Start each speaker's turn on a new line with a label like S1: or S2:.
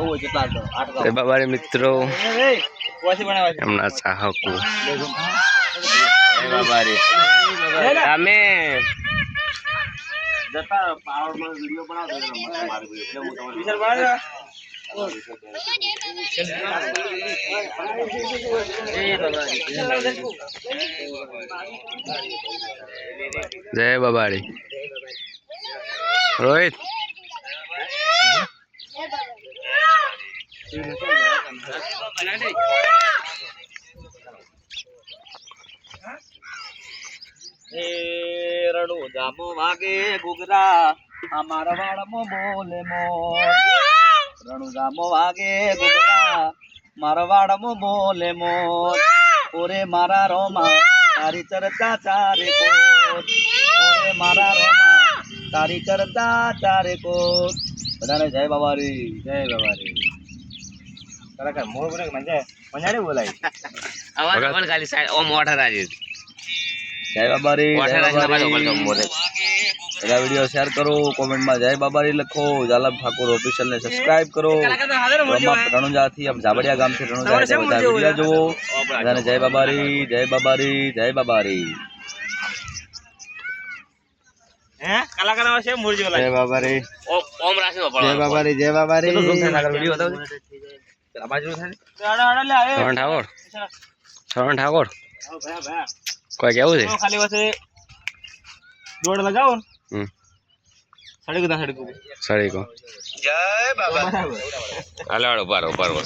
S1: જય બાબારી મિત્રો એમના ચાહકો. જય તમે
S2: જતા પાવરમાં વિડિયો બનાવતો
S1: જય બાબાડી રોહિત.
S2: રણુ જામો વાગે ગુગરા આ મારવાડમાં બોલે મોર. રણુ જામો વાગે ગુગરા મારવાડમાં બોલે મોર. ઓરે મારા રોમા, તારી ચરતા ચારે કોટ. ઓરે મારા રોમા, તારી ચરતા ચારે કોટ. બધાને જય બાબારી જય બાબારી ખરેખર મોર બોલે મજા મજાડે બોલાય
S1: અવાજ પણ ખાલી સાઈડ ઓમ ઓઠા રાજી
S2: જય બાબારી જય
S1: ઓઠા રાજી
S2: બાબારી.
S1: બોલે
S2: બધા વિડીયો શેર કરો કોમેન્ટમાં જય બાબારી લખો જાલમ ઠાકોર ઓફિશિયલ ને સબસ્ક્રાઇબ કરો રમા રણુજાથી આમ ઝાબડિયા ગામથી રણુજા એટલે બધા વિડીયો જુઓ બધાને જય બાબારી જય બાબારી જય બાબારી
S1: જય બાબારી
S3: ઓમ રાશિ
S1: જય બાબારી જય બાબારી શ્રવણ ઠાકોર. શ્રવણ ઠાકોર. કોઈ કેવું છે?
S2: ખાલી વસે દોડ લગાવો ને. સડી ગુદા સડી ગુદા
S1: સડી કો હાલો હાલો ઊભા રહો ઊભા રહો.